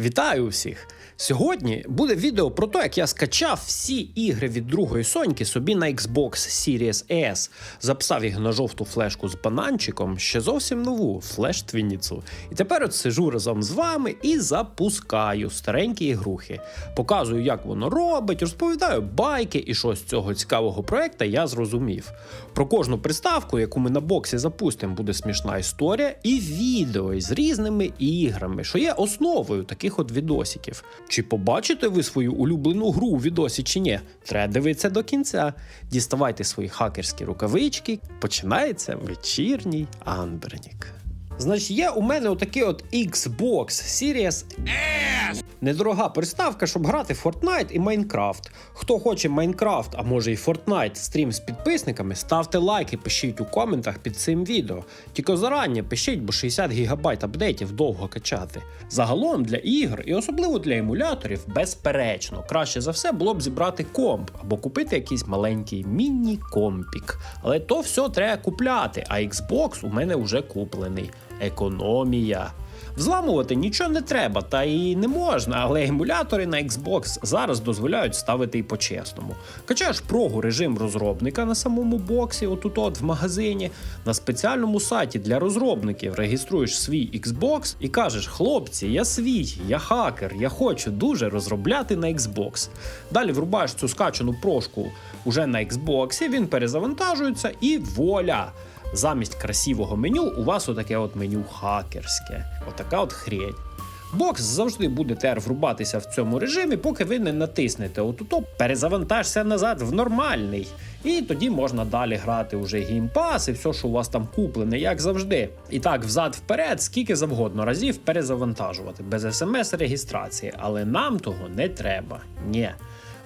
Вітаю усіх! Сьогодні буде відео про те, як я скачав всі ігри від другої Соньки собі на Xbox Series S, записав їх на жовту флешку з бананчиком, ще зовсім нову флеш-твініцу. І тепер от сижу разом з вами і запускаю старенькі ігрухи. Показую, як воно робить, розповідаю байки і що з цього цікавого проекта я зрозумів. Про кожну приставку, яку ми на боксі запустимо, буде смішна історія, і відео із різними іграми, що є основою таких от відосиків. Чи побачите ви свою улюблену гру у відосі чи ні? Треба дивитися до кінця. Діставайте свої хакерські рукавички. Починається вечірній Анбернік. Значить, є у мене отакий от Xbox Series S. Недорога приставка, щоб грати в Fortnite і Minecraft. Хто хоче Minecraft, а може і Fortnite стрім з підписниками, ставте лайки, пишіть у коментах під цим відео. Тільки зарані пишіть, бо 60 ГБ апдейтів довго качати. Загалом для ігр і особливо для емуляторів, безперечно, краще за все було б зібрати комп або купити якийсь маленький міні-компік. Але то все треба купляти, а Xbox у мене вже куплений. Економія. Взламувати нічого не треба, та і не можна, але емулятори на Xbox зараз дозволяють ставити і по-чесному. Качаєш прогу режим розробника на самому боксі, отут от в магазині, на спеціальному сайті для розробників реєструєш свій Xbox і кажеш: хлопці, я свій, я хакер, я хочу дуже розробляти на Xbox. Далі врубаєш цю скачану прошку уже на Xbox, він перезавантажується і воля! Замість красивого меню у вас отаке от меню хакерське. Отака от хрень. Бокс завжди буде тепер врубатися в цьому режимі, поки ви не натиснете отуто, перезавантажся назад в нормальний. І тоді можна далі грати уже геймпас і все, що у вас там куплене, як завжди. І так, взад-вперед, скільки завгодно разів перезавантажувати без смс-реєстрації, але нам того не треба. Ні.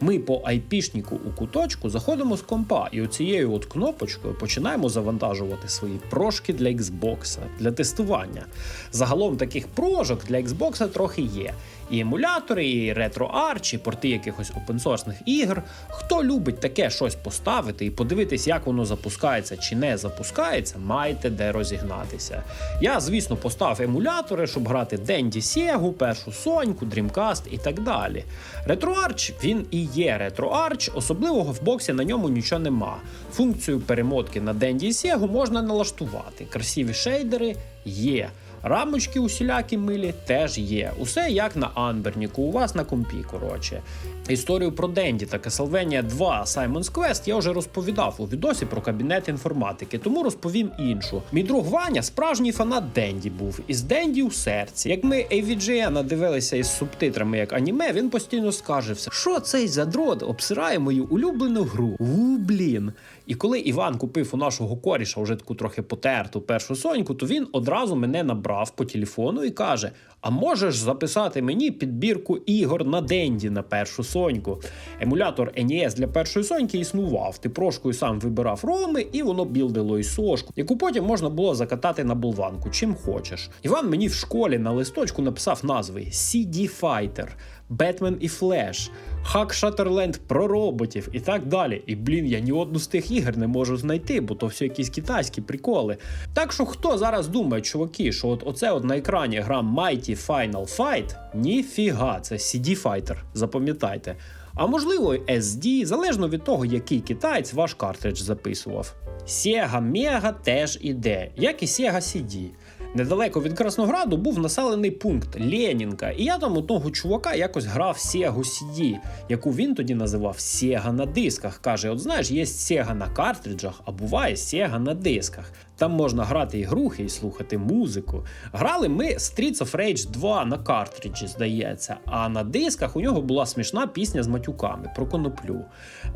Ми по айпішніку у куточку заходимо з компа і оцією от кнопочкою починаємо завантажувати свої прошки для Xbox для тестування. Загалом таких прошок для Xbox трохи є. І емулятори, і RetroArch, і порти якихось опенсорсних ігр. Хто любить таке щось поставити і подивитись, як воно запускається чи не запускається, маєте де розігнатися. Я, звісно, поставив емулятори, щоб грати Dendy Sega, першу Соньку, Dreamcast і так далі. RetroArch він і є RetroArch, особливого в боксі на ньому нічого нема. Функцію перемотки на Dendy Sega можна налаштувати. Красиві шейдери є. Рамочки усілякі милі теж є. Усе як на Анберніку, у вас на компі, коротше. Історію про Денді та Castlevania 2 Simon's Quest я вже розповідав у відосі про кабінет інформатики, тому розповім іншу. Мій друг Ваня справжній фанат Денді був, із Денді у серці. Як ми AVGN надивилися із субтитрами як аніме, він постійно скаржився, що цей задрот обсирає мою улюблену гру. У, блін. І коли Іван купив у нашого коріша вже таку трохи потерту першу соньку, то він одразу мене набрав по телефону і каже: А можеш записати мені підбірку ігор на Денді на першу соньку? Емулятор NES для першої соньки існував. Ти прошкою сам вибирав роми, і воно білдило і сошку, яку потім можна було закатати на болванку, чим хочеш. Іван мені в школі на листочку написав назви CD Fighter. Бетмен і Флеш, Хак Шаттерленд про роботів і так далі. І блін, я ні одну з тих ігор не можу знайти, бо то все якісь китайські приколи. Так що хто зараз думає, чуваки, що от оце от на екрані гра Mighty Final Fight, ніфіга, це CD Fighter, запам'ятайте. А можливо, SD, залежно від того, який китаєць ваш картридж записував. Sega Mega теж іде, як і Sega CD. Недалеко від Краснограду був населений пункт Ленінка, і я там одного чувака якось грав Сєгу CD, яку він тоді називав Сєга на дисках. Каже: от знаєш, є Сєга на картриджах, а буває Сєга на дисках. Там можна грати ігрухи і слухати музику. Грали ми Streets of Rage 2 на картриджі, здається, а на дисках у нього була смішна пісня з матюками про коноплю.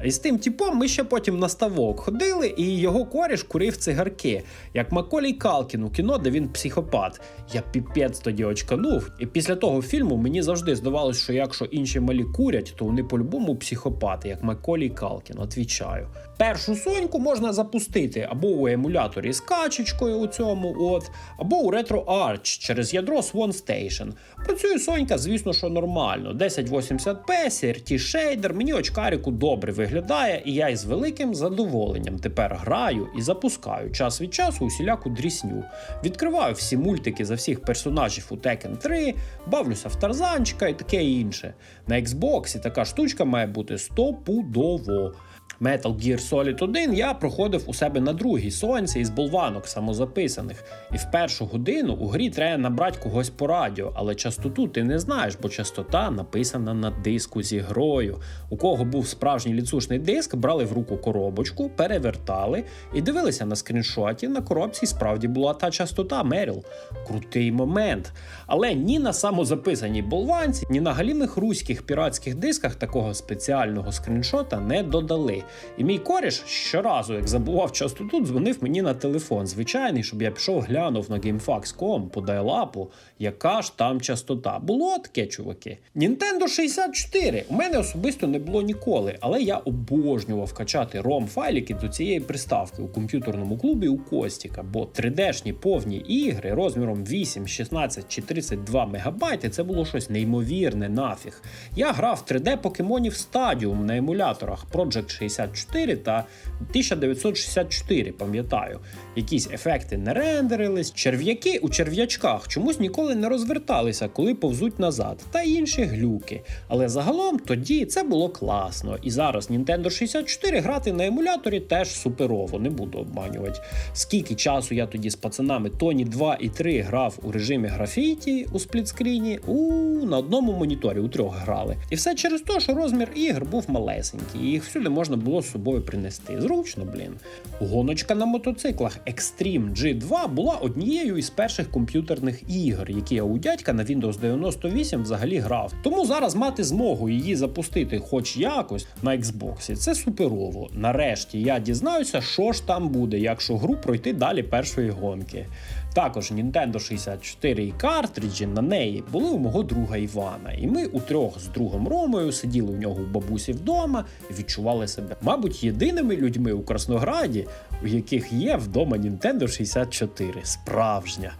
І з тим типом ми ще потім на ставок ходили, і його коріш курив цигарки, як Маколій Калкін у кіно, де він психопат. Я піпець тоді очканув. І після того фільму мені завжди здавалось, що якщо інші малі курять, то вони по-любому психопати, як Маколій Калкін, отвічаю. Першу соньку можна запустити або у емуляторі з качечкою у цьому, от, або у Retro Arch через ядро Swan Station. Працює Сонька, звісно, що нормально. 1080p, CRT шейдер, мені очкаріку добре виглядає, і я із великим задоволенням тепер граю і запускаю час від часу усіляку дрісню. Відкриваю всі мультики за всіх персонажів у Tekken 3, бавлюся в Тарзанчика і таке інше. На Xbox така штучка має бути стопудово. Metal Gear Solid 1 я проходив у себе на другій сонці із болванок самозаписаних. І в першу годину у грі треба набрати когось по радіо, але частоту ти не знаєш, бо частота написана на диску зі грою. У кого був справжній ліцушний диск, брали в руку коробочку, перевертали і дивилися на скріншоті. На коробці справді була та частота Меріл. Крутий момент. Але ні на самозаписаній болванці, ні на галімих руських піратських дисках такого спеціального скріншота не додали. І мій коріш щоразу, як забував частоту, дзвонив мені на телефон. Звичайний, щоб я пішов глянув на GameFAQs.com по дайлапу, яка ж там частота. Було таке, чуваки. Nintendo 64 у мене особисто не було ніколи, але я обожнював качати rom файлики до цієї приставки у комп'ютерному клубі у Костіка, бо 3D-шні повні ігри розміром 8, 16 чи 32 мегабайти це було щось неймовірне нафіг. Я грав 3D покемонів Stadium на емуляторах Project 64 та 1964, пам'ятаю. Якісь ефекти не рендерились, черв'яки у черв'ячках чомусь ніколи не розверталися, коли повзуть назад, та інші глюки. Але загалом тоді це було класно. І зараз Nintendo 64 грати на емуляторі теж суперово, не буду обманювати. Скільки часу я тоді з пацанами Тоні 2 і 3 грав у режимі графіті у сплітскріні, у на одному моніторі у трьох грали. І все через те, що розмір ігр був малесенький, і їх всюди можна з собою принести. Зручно, блін. Гоночка на мотоциклах Extreme G2 була однією із перших комп'ютерних ігор, які я у дядька на Windows 98 взагалі грав. Тому зараз мати змогу її запустити хоч якось на Xbox, це суперово. Нарешті я дізнаюся, що ж там буде, якщо гру пройти далі першої гонки. Також Nintendo 64 і картриджі на неї були у мого друга Івана, і ми утрьох з другом Ромою сиділи у нього у бабусі вдома і відчували себе, мабуть, єдиними людьми у Краснограді, у яких є вдома Nintendo 64. Справжня.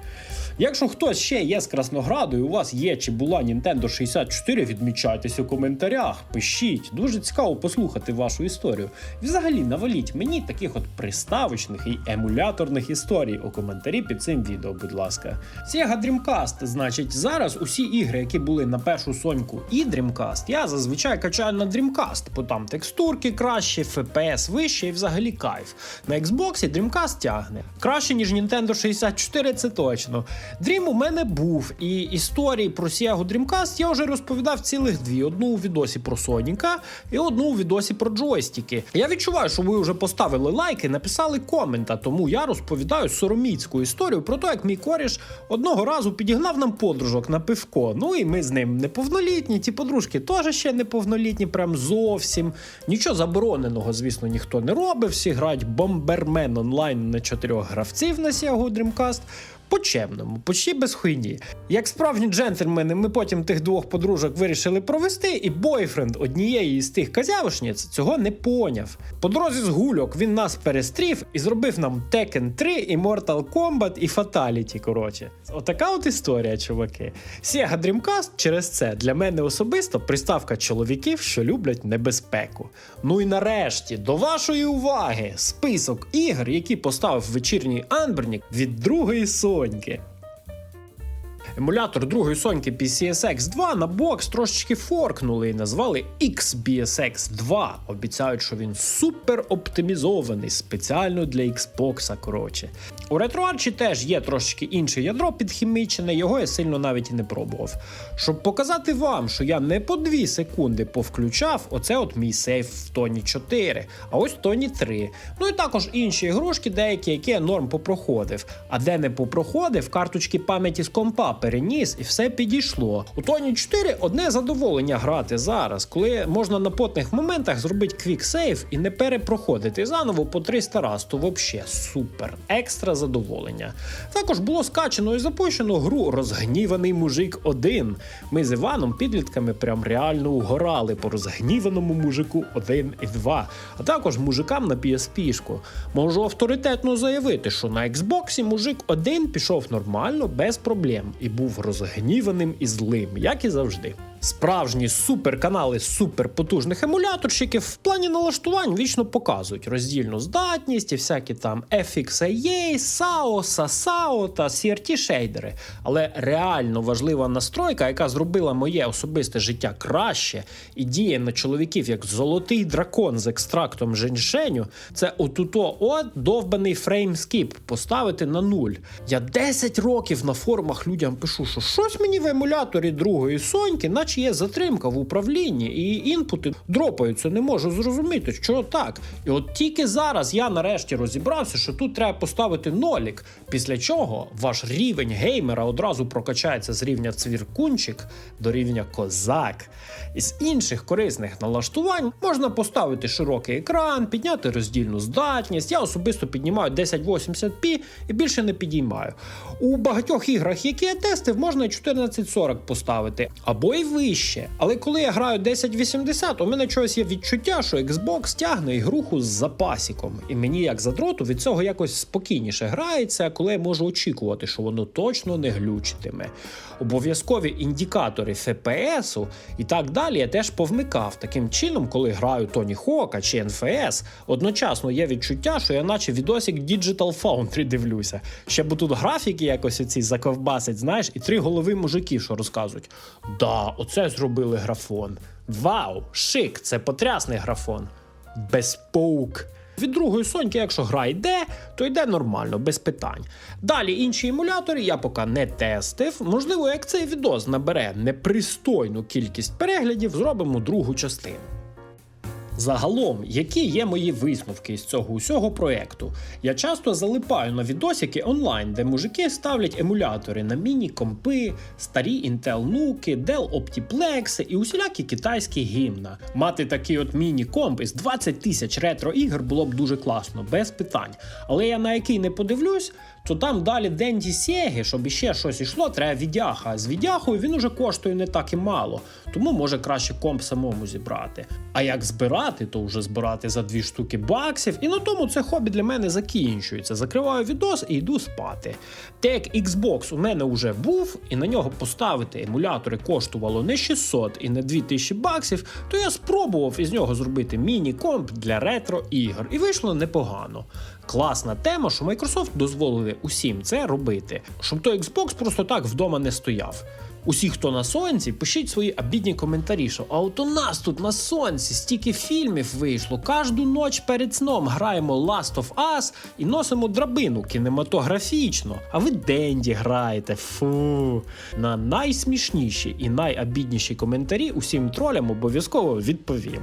Якщо хтось ще є з Краснограду, і у вас є чи була Nintendo 64, відмічайтесь у коментарях, пишіть. Дуже цікаво послухати вашу історію. Взагалі наваліть мені таких от приставочних і емуляторних історій у коментарі під цим відео, будь ласка. Sega Dreamcast, значить, зараз усі ігри, які були на першу соньку і Dreamcast, я зазвичай качаю на Dreamcast, бо там текстурки краще, FPS вище і взагалі кайф. На Xbox Dreamcast тягне. Краще, ніж Nintendo 64, це точно. Dream у мене був, і історії про Sega Dreamcast я вже розповідав цілих дві: одну у відосі про Соніка і одну у відосі про джойстики. Я відчуваю, що ви вже поставили лайки, написали комента, тому я розповідаю сороміцьку історію про те, як мій коріш одного разу підігнав нам подружок на пивко. Ну і ми з ним неповнолітні. Ті подружки теж ще неповнолітні, прям зовсім. Нічого забороненого, звісно, ніхто не робив. Всі грають бомбермен онлайн на чотирьох гравців на Sega Dreamcast. По-чемному, почти без хуйні. Як справжні джентльмени, ми потім тих двох подружок вирішили провести, і бойфренд однієї із тих казявошниць цього не поняв. По дорозі з гульок він нас перестрів і зробив нам Tekken 3, і Mortal Kombat і Fatality, коротше. Отака от історія, чуваки. Sega Dreamcast через це для мене особисто приставка чоловіків, що люблять небезпеку. Ну і нарешті, до вашої уваги, список ігор, які поставив вечірній Анбернік від другої соньки. Емулятор другої соньки PCSX 2 на бокс трошечки форкнули і назвали XBSX 2. Обіцяють, що він супер оптимізований спеціально для Xbox. Коротше. У RetroArch теж є трошечки інше ядро підхімічене, його я сильно навіть і не пробував. Щоб показати вам, що я не по 2 секунди повключав, оце от мій сейф в Тоні 4, а ось Тоні 3. Ну і також інші ігрушки, деякі, які я норм попроходив. А де не попроходив, карточки пам'яті з компа переніс і все підійшло. У Тоні 4 одне задоволення грати зараз, коли можна на потних моментах зробити квіксейв і не перепроходити заново по 300 раз, то взагалі супер, екстра задоволення. Також було скачано і запущено гру Розгніваний мужик 1. Ми з Іваном підлітками прям реально угорали по розгніваному мужику 1 і 2, а також мужикам на PSP-шку. Можу авторитетно заявити, що на Xbox мужик 1 пішов нормально, без проблем, і був розгніваним і злим, як і завжди. Справжні суперканали суперпотужних емуляторщиків в плані налаштувань вічно показують роздільну здатність і всякі там FXAA, SAO, SASAO та CRT шейдери. Але реально важлива настройка, яка зробила моє особисте життя краще і діє на чоловіків як золотий дракон з екстрактом женьшеню, це отуто от довбаний фреймскіп поставити на нуль. Я 10 років на форумах людям пишу, що щось мені в емуляторі другої соньки, наче є затримка в управлінні, і інпути дропаються. Не можу зрозуміти, що так. І от тільки зараз я нарешті розібрався, що тут треба поставити нолік, після чого ваш рівень геймера одразу прокачається з рівня цвіркунчик до рівня козак. Із інших корисних налаштувань можна поставити широкий екран, підняти роздільну здатність. Я особисто піднімаю 1080p і більше не підіймаю. У багатьох іграх, які я тестив, можна 1440 поставити або й вище. Але коли я граю 1080, у мене чогось є відчуття, що Xbox тягне ігруху з запасіком. І мені, як задроту, від цього якось спокійніше грається, коли я можу очікувати, що воно точно не глючитиме. Обов'язкові індикатори FPS і так далі я теж повмикав. Таким чином, коли граю Тоні Хока чи NFS, одночасно є відчуття, що я наче відосик Digital Foundry дивлюся. Ще бо тут графіки якось оці заковбасить, знаєш, і три голови мужиків, що розказують. Да, оце зробили графон. Вау, шик, це потрясний графон. Без паук. Від другої соньки, якщо гра йде, то йде нормально, без питань. Далі інші емулятори я поки не тестив. Можливо, як цей відос набере непристойну кількість переглядів, зробимо другу частину. Загалом, які є мої висновки з цього усього проекту? Я часто залипаю на відосики онлайн, де мужики ставлять емулятори на міні-компи, старі Intel нуки, Dell Optiplex і усілякі китайські гімна. Мати такий от міні-комп із 20 тисяч ретро-ігр було б дуже класно, без питань. Але я на який не подивлюсь, то там далі Денді Сєги, щоб іще щось ішло, треба відяха. А з відяхою він уже коштує не так і мало, тому може краще комп самому зібрати. А як збирати, то вже збирати за дві штуки баксів, і на тому це хобі для мене закінчується. Закриваю відос і йду спати. Те як Xbox у мене вже був, і на нього поставити емулятори коштувало не 600 і не 2000 баксів, то я спробував із нього зробити міні-комп для ретро ігор, і вийшло непогано. Класна тема, що Microsoft дозволили усім це робити, щоб той Xbox просто так вдома не стояв. Усі, хто на сонці, пишіть свої обідні коментарі, що а от у нас тут на сонці стільки фільмів вийшло. Кожну ноч перед сном граємо Last of Us і носимо драбину кінематографічно. А ви Денді граєте. Фу. На найсмішніші і найобідніші коментарі усім тролям обов'язково відповім.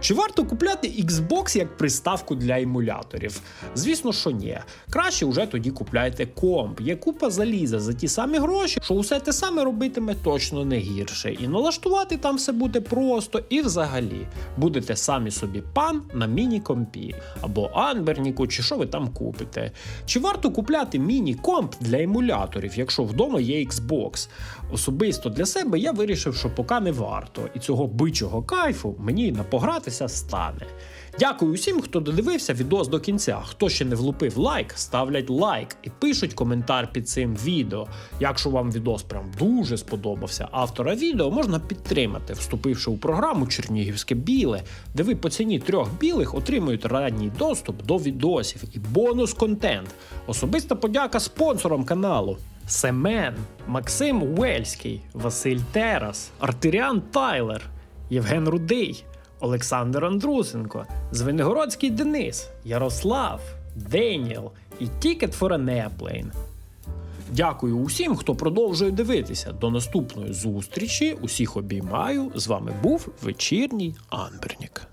Чи варто купляти Xbox як приставку для емуляторів? Звісно, що ні. Краще вже тоді купляйте комп. Є купа заліза за ті самі гроші, що усе те саме робитиме точно не гірше. І налаштувати там все буде просто, і взагалі будете самі собі пан на міні-компі або Анберніку, чи що ви там купите. Чи варто купляти міні-комп для емуляторів, якщо вдома є Xbox? Особисто для себе я вирішив, що поки не варто, і цього бичого кайфу мені напогратися стане. Дякую усім, хто додивився відос до кінця. Хто ще не влупив лайк, ставлять лайк і пишуть коментар під цим відео. Якщо вам відос прям дуже сподобався, автора відео можна підтримати, вступивши у програму Чернігівське біле, де ви по ціні трьох білих отримуєте ранній доступ до відосів і бонус контент. Особиста подяка спонсорам каналу. Семен, Максим Уельський, Василь Терас, Артиріан Тайлер, Євген Рудий, Олександр Андрусенко, Звенигородський Денис, Ярослав, Деніел і Ticket for an Airplane. Дякую усім, хто продовжує дивитися. До наступної зустрічі. Усіх обіймаю. З вами був вечірній Анбернік.